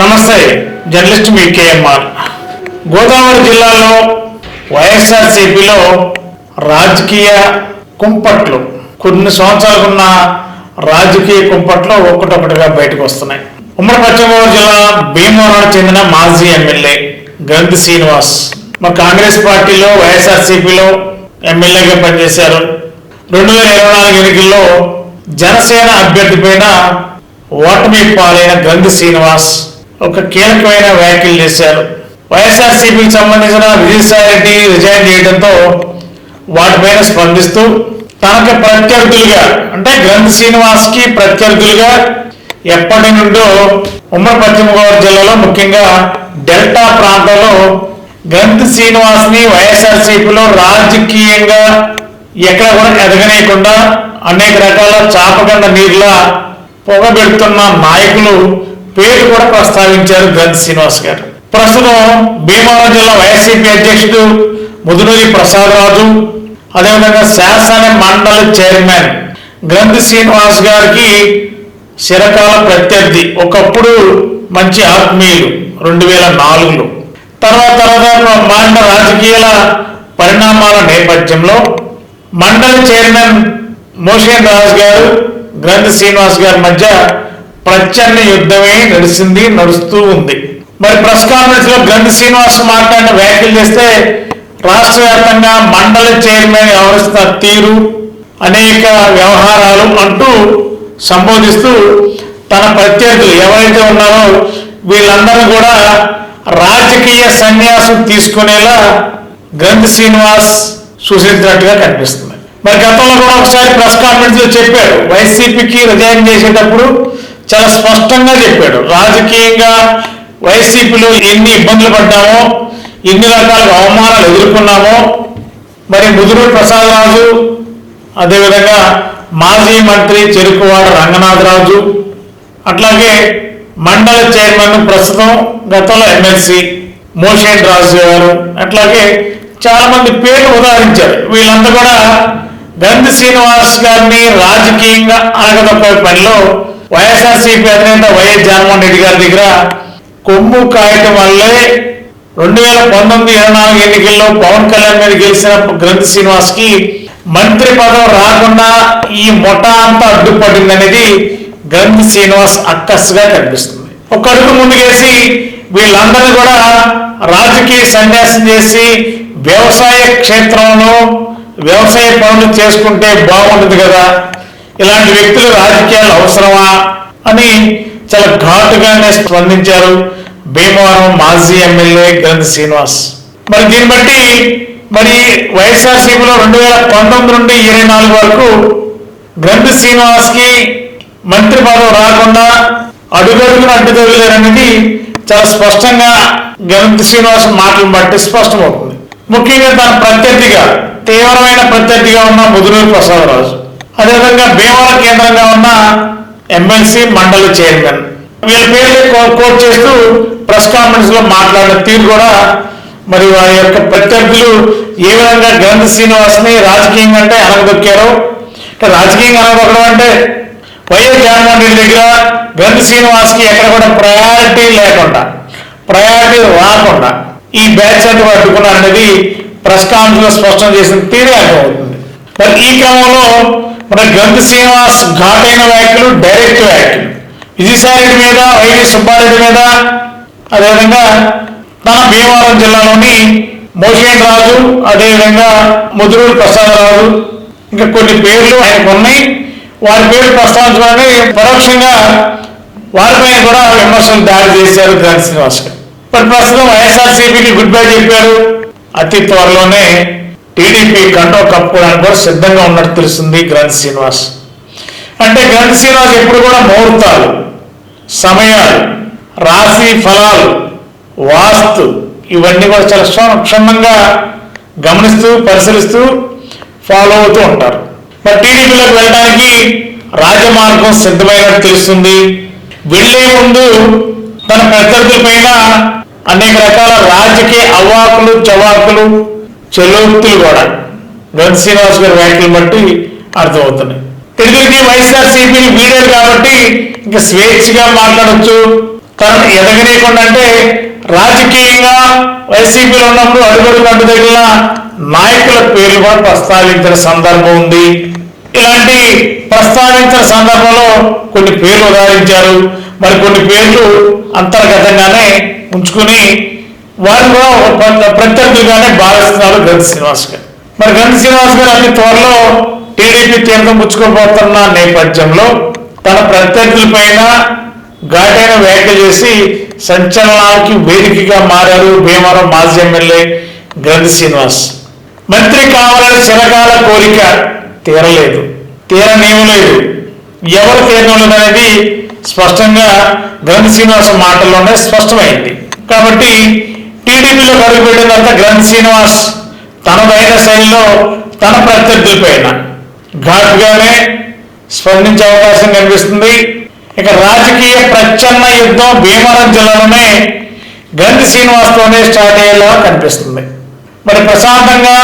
నమస్తే జర్నలిస్ట్ మీ కేఎంఆర్. గోదావరి జిల్లాలో వైఎస్ఆర్సీపీలో రాజకీయ కుంపట్లు. కొన్ని సంవత్సరాలున్న రాజకీయ కుంపట్లు ఒక్కటొక్కటిగా బయటకు వస్తున్నాయి. ఉమ్మడి పశ్చిమ గోదావరి జిల్లా భీమవరానికి చెందిన మాజీ ఎమ్మెల్యే గ్రంథి శ్రీనివాస్. మరి కాంగ్రెస్ పార్టీలో వైఎస్ఆర్సీపీలో ఎమ్మెల్యేగా పనిచేశారు. రెండు వేల ఇరవై నాలుగు ఎన్నికల్లో జనసేన అభ్యర్థి పైన ఓటమి పాలైన గ్రంథి శ్రీనివాస్. ఒక కీలకమైన వ్యాఖ్యలు చేశారు. వైఎస్ఆర్సీపీకి సంబంధించిన విజయసాయి రెడ్డి రిజైన్ చేయడంతో వాటిపైన స్పందిస్తూ తనకు ప్రత్యర్థులుగా అంటే గ్రంథ శ్రీనివాస్కి ప్రత్యర్థులుగా ఎప్పటి నుండో ఉమ్మడి పశ్చిమ గోదావరి జిల్లాలో ముఖ్యంగా డెల్టా ప్రాంతంలో గ్రంథ శ్రీనివాస్ని వైఎస్ఆర్సీపీలో రాజకీయంగా ఎక్కడ కూడా ఎదగనేయకుండా అనేక రకాల చాపగండ నీరులా పొగబెడుతున్న నాయకులు పేరు కూడా ప్రస్తావించారు గంధి శ్రీనివాస్ గారు. ప్రస్తుతం భీమవరం జిల్లా వైఎస్సీపీ అధ్యక్షుడు ముదునూరి ప్రసాదరాజు అదేవిధంగా శాసన మండల చైర్మన్ గ్రంథి శ్రీనివాస్ గారికి చిరకాల ప్రత్యర్థి ఒకప్పుడు మంచి ఆత్మీయులు రెండు వేల నాలుగులో. తర్వాత తర్వాత మాండ రాజకీయాల పరిణామాల నేపథ్యంలో మండలి చైర్మన్ మోషన్ రాజ్ గారు గ్రంథి శ్రీనివాస్ గారి మధ్య ప్రచ్ఛన్న యుద్ధమే నడిచింది నడుస్తూ ఉంది. మరి ప్రెస్ కాన్ఫరెన్స్లో గండి శ్రీనివాస్ మాట్లాడిన వ్యాఖ్యలు చేస్తే రాష్ట్ర వ్యాప్తంగా మండల చైర్మన్ వ్యవహరిస్తున్న తీరు అనేక వ్యవహారాలు అంటూ సంబోధిస్తూ తన ప్రత్యర్థులు ఎవరైతే ఉన్నారో వీళ్ళందరూ కూడా రాజకీయ సన్యాసం తీసుకునేలా గ్రంథి శ్రీనివాస్ సూచించినట్టుగా కనిపిస్తుంది మరి గతంలో కూడా ఒకసారి ప్రెస్ కాన్ఫరెన్స్లో చెప్పాడు వైసీపీకి రిజైన్ చేసేటప్పుడు చాలా స్పష్టంగా చెప్పాడు. రాజకీయంగా వైసీపీలో ఎన్ని ఇబ్బందులు పడ్డామో ఎన్ని రకాల అవమానాలు ఎదుర్కొన్నామో మరి ముదురు ప్రసాదరాజు అదేవిధంగా మాజీ మంత్రి చెరుకువాడ రంగనాథరాజు అట్లాగే మండల చైర్మన్ ప్రస్తుతం గతంలో ఎమ్మెల్సీ మోషన్ రాజు గారు అట్లాగే చాలా మంది పేర్లు ఉదాహరించారు. వీళ్ళంతా కూడా గంధి శ్రీనివాస్ గారిని రాజకీయంగా అనగదొక్క పనిలో వైఎస్ఆర్సీపీ అధినేత వైఎస్ జగన్మోహన్ రెడ్డి గారి దగ్గర కొమ్ము కాయటం వల్లే రెండు వేల పంతొమ్మిది ఇరవై నాలుగు ఎన్నికల్లో పవన్ కళ్యాణ్ మీద గెలిచిన గ్రంథి శ్రీనివాస్కి మంత్రి పదం రాకుండా ఈ మొట్ట అంతా అడ్డుపడింది అనేది గ్రంథి శ్రీనివాస్ అక్కస్గా కనిపిస్తుంది. ఒక అడుగు ముందుకేసి వీళ్ళందరినీ కూడా రాజకీయ సన్యాసం చేసి వ్యవసాయ క్షేత్రంలో వ్యవసాయ పనులు చేసుకుంటే బాగుంటుంది కదా. ఇలాంటి వ్యక్తులు రాజకీయాలు అవసరమా అని చాలా ఘాటుగానే స్పందించారు భీమవరం మాజీ ఎమ్మెల్యే గ్రంథి శ్రీనివాస్. మరి దీన్ని బట్టి మరి వైఎస్ఆర్సీపీలో రెండు వేల పంతొమ్మిది నుండి ఇరవై నాలుగు వరకు గ్రంథి శ్రీనివాస్కి మంత్రి పదవి రాకుండా అడుగడుగున అడ్డుదొరలేరనేది చాలా స్పష్టంగా గ్రంథి శ్రీనివాస్ మాటలను బట్టి స్పష్టమవుతుంది. ముఖ్యంగా తన ప్రత్యర్థిగా తీవ్రమైన ప్రత్యర్థిగా ఉన్న ముదునూరు ప్రసాదరాజు. అదేవిధంగా భీమవరం కేంద్రంగా ఉన్న ఎమ్మెల్సీ మండలి చైర్మన్. వీళ్ళ పేర్లు కో- కోట్ చేస్తూ ప్రెస్ కాన్ఫరెన్స్లో మాట్లాడిన తీరు కూడా మరి వారి యొక్క ప్రత్యర్థులు ఏ విధంగా గ్రంథ శ్రీనివాస్ని రాజకీయంగా అంటే అనగదొక్కారో అంటే రాజకీయంగా అనగదొక్కడం అంటే వైఎస్ జగన్మోహన్ రెడ్డి దగ్గర గ్రంథ శ్రీనివాస్కి ఎక్కడ కూడా ప్రయారిటీ లేకుండా ప్రయారిటీ రాకుండా ఈ బ్యాచ్ అంతా అడ్డుకున్నారు అనేది ప్రెస్ కాన్ఫరెన్స్లో స్పష్టం చేసిన తీరే అర్థమవుతుంది. మరి ఈ క్రమంలో మన గ్రంథ శ్రీనివాస్ ఘాటైన వ్యాఖ్యలు డైరెక్ట్ వ్యాఖ్యలు విజయసాయి రెడ్డి మీద వైవి సుబ్బారెడ్డి మీద అదేవిధంగా తన భీమవరం జిల్లాలోని మోషన్ రాజు అదేవిధంగా ముదురూరు ప్రసాదరాజు. ఇంకా కొన్ని పేర్లు ఆయనకు ఉన్నాయి. వారి పేర్లు ప్రస్తావించడానికి పరోక్షంగా వారిపైన కూడా విమర్శలు దాడి చేశారు గ్రంథ శ్రీనివాస్ గారు. మరి ప్రస్తుతం వైఎస్ఆర్సీపీకి గుడ్ బై చెప్పారు. అతి త్వరలోనే టీడీపీ కంటో కప్పుకోవడానికి కూడా సిద్ధంగా ఉన్నట్టు తెలుస్తుంది గ్రంథ శ్రీనివాస్. అంటే గ్రంథ శ్రీనివాస్ ఎప్పుడు కూడా ముహూర్తాలు సమయాలు రాశి ఫలాలు వాస్తు ఇవన్నీ కూడా చాలా క్షుణ్ణంగా గమనిస్తూ పరిశీలిస్తూ ఫాలో అవుతూ ఉంటారు. మరి టీడీపీలోకి వెళ్ళడానికి రాజమార్గం సిద్ధమైనట్టు తెలుస్తుంది. వెళ్ళే ముందు తన ప్రత్యర్థుల పైన అనేక రకాల రాజకీయ అవాకులు చవాకులు చెలోక్తులు కూడా. గన్ శ్రీనివాస్ గారి వ్యాఖ్యలు బట్టి అర్థమవుతున్నాయి. తెలుగుకి వైఎస్ఆర్సీపీ సిపి కాబట్టి ఇంకా స్వేచ్ఛగా మాట్లాడచ్చు. తనను ఎదగనీయకుండా అంటే రాజకీయంగా వైసీపీలో ఉన్నప్పుడు అడుగుడు అడ్డు తగిలిన నాయకుల పేర్లు కూడా ప్రస్తావించిన సందర్భం ఉంది. ఇలాంటి ప్రస్తావించిన సందర్భంలో కొన్ని పేర్లు ఉదాహరించారు. మరి కొన్ని పేర్లు అంతర్గతంగానే ఉంచుకుని వారు కూడా ప్రత్యర్థులుగానే భావిస్తున్నారు గంధ శ్రీనివాస్ గారు. మరి గంధ శ్రీనివాస్ గారు అతి త్వరలో టీడీపీ తీర్థం పుచ్చుకోబోతున్న నేపథ్యంలో తన ప్రత్యర్థులపైన ఘాటైన వ్యాఖ్య చేసి సంచలనానికి వేదికగా మారారు భీమవరం మాజీ ఎమ్మెల్యే గంధి శ్రీనివాస్. మంత్రి కావాలని చిరకాల కోరిక తీరలేదు తీరనేమలేదు ఎవరు తీరడం అనేది స్పష్టంగా గ్రంథ శ్రీనివాస మాటల్లోనే స్పష్టమైంది. కాబట్టి టీడీపీలో కడుగుపెట్టిన తర్వాత గ్రంథ శ్రీనివాస్ తనదైన శైలిలో తన ప్రత్యర్థులపైన ఘాటుగానే స్పందించే అవకాశం కనిపిస్తుంది. ఇక రాజకీయ ప్రచ్ఛన్న యుద్ధం భీమవరం జిల్లాలోనే గంధి శ్రీనివాస్తోనే స్టార్ట్ అయ్యేలా కనిపిస్తుంది. మరి ప్రశాంతంగా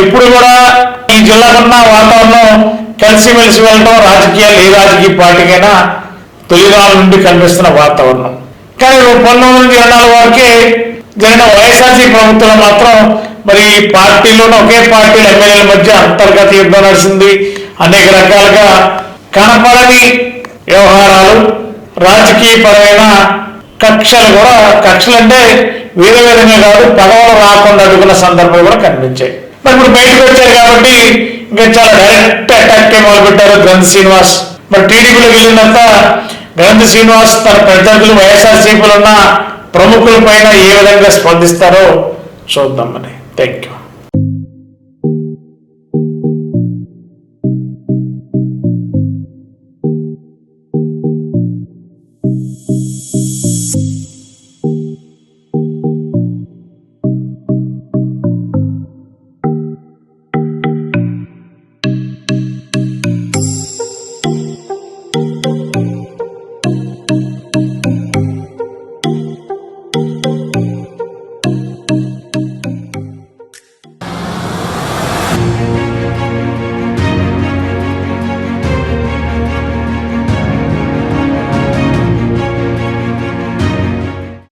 ఎప్పుడు కూడా ఈ జిల్లాకున్న వాతావరణం కలిసిమెలిసి వెళ్ళడం రాజకీయాలు ఏ రాజకీయ పార్టీకైనా తొలినాళ్ళ నుండి కనిపిస్తున్న వాతావరణం. కానీ పంతొమ్మిది వందల ఇరవై నాలుగు వరకే జరిగిన వైఎస్ఆర్సీ ప్రభుత్వంలో మాత్రం మరి ఈ పార్టీలోనే ఒకే పార్టీల ఎమ్మెల్యేల మధ్య అంతర్గత యుద్ధం నడిచింది. అనేక రకాలుగా కనపడని వ్యవహారాలు రాజకీయపరమైన కక్షలు కూడా కక్షలు అంటే వేరే విధంగా కాదు పదవులు రాకుండా అడుగున్న సందర్భాలు కూడా కనిపించాయి. మరి ఇప్పుడు బయటకు వచ్చారు కాబట్టి ఇంకా చాలా డైరెక్ట్ అటాక్ మొదలు పెట్టారు గ్రంథ్ శ్రీనివాస్. మరి టీడీపీలో వెళ్ళినంత గ్రంథ్ శ్రీనివాస్ తన ప్రత్యర్థులు వైఎస్ఆర్సీపీలో ఉన్న ప్రముఖుల పైన ఏ విధంగా స్పందిస్తారో చూద్దాం మరి. Thank you